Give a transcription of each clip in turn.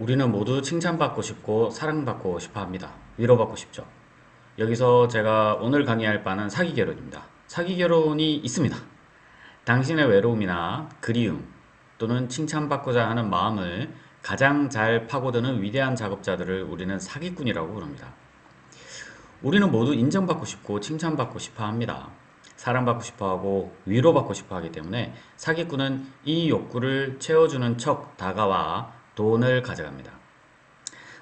우리는 모두 칭찬받고 싶고 사랑받고 싶어 합니다. 위로받고 싶죠. 여기서 제가 오늘 강의할 바는 사기 결혼입니다. 사기 결혼이 있습니다. 당신의 외로움이나 그리움 또는 칭찬받고자 하는 마음을 가장 잘 파고드는 위대한 작업자들을 우리는 사기꾼이라고 부릅니다. 우리는 모두 인정받고 싶고 칭찬받고 싶어 합니다. 사랑받고 싶어 하고 위로받고 싶어 하기 때문에 사기꾼은 이 욕구를 채워주는 척 다가와 돈을 가져갑니다.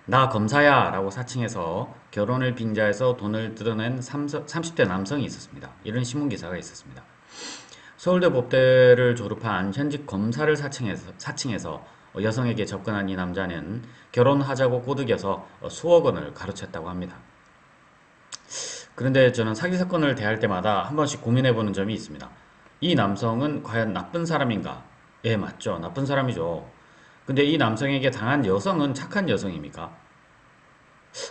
나 검사야 라고 사칭해서 결혼을 빙자해서 돈을 뜯어낸 30대 남성이 있었습니다. 이런 신문기사가 있었습니다. 서울대 법대를 졸업한 현직 검사를 사칭해서, 사칭해서 여성에게 접근한 이 남자는 결혼하자고 꼬드겨서 수억 원을 가로챘다고 합니다. 그런데 저는 사기 사건을 대할 때마다 한 번씩 고민해 보는 점이 있습니다. 이 남성은 과연 나쁜 사람인가? 예, 맞죠. 나쁜 사람이죠. 근데 이 남성에게 당한 여성은 착한 여성입니까?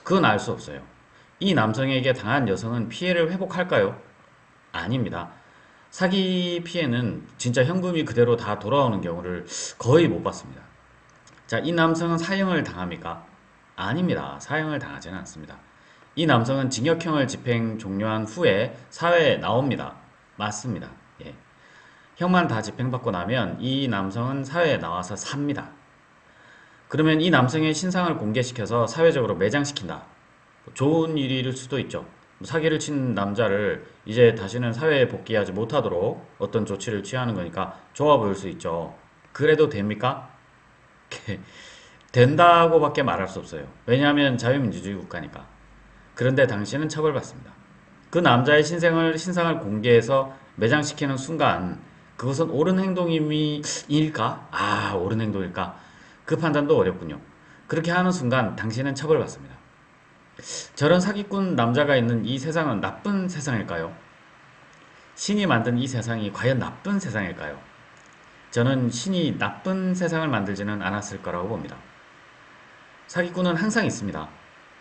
그건 알 수 없어요. 이 남성에게 당한 여성은 피해를 회복할까요? 아닙니다. 사기 피해는 진짜 현금이 그대로 다 돌아오는 경우를 거의 못 봤습니다. 자, 이 남성은 사형을 당합니까? 아닙니다. 사형을 당하지는 않습니다. 이 남성은 징역형을 집행 종료한 후에 사회에 나옵니다. 맞습니다. 예. 형만 다 집행받고 나면 이 남성은 사회에 나와서 삽니다. 그러면 이 남성의 신상을 공개시켜서 사회적으로 매장시킨다. 좋은 일일 수도 있죠. 사기를 친 남자를 이제 다시는 사회에 복귀하지 못하도록 어떤 조치를 취하는 거니까 좋아 보일 수 있죠. 그래도 됩니까? 된다고밖에 말할 수 없어요. 왜냐하면 자유민주주의 국가니까. 그런데 당신은 처벌받습니다. 그 남자의 신상을, 신상을 공개해서 매장시키는 순간 그것은 옳은 행동일까? 아, 옳은 행동일까? 그 판단도 어렵군요. 그렇게 하는 순간 당신은 처벌받습니다. 저런 사기꾼 남자가 있는 이 세상은 나쁜 세상일까요? 신이 만든 이 세상이 과연 나쁜 세상일까요? 저는 신이 나쁜 세상을 만들지는 않았을 거라고 봅니다. 사기꾼은 항상 있습니다.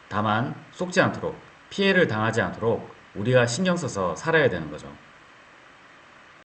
다만 속지 않도록 피해를 당하지 않도록 우리가 신경 써서 살아야 되는 거죠.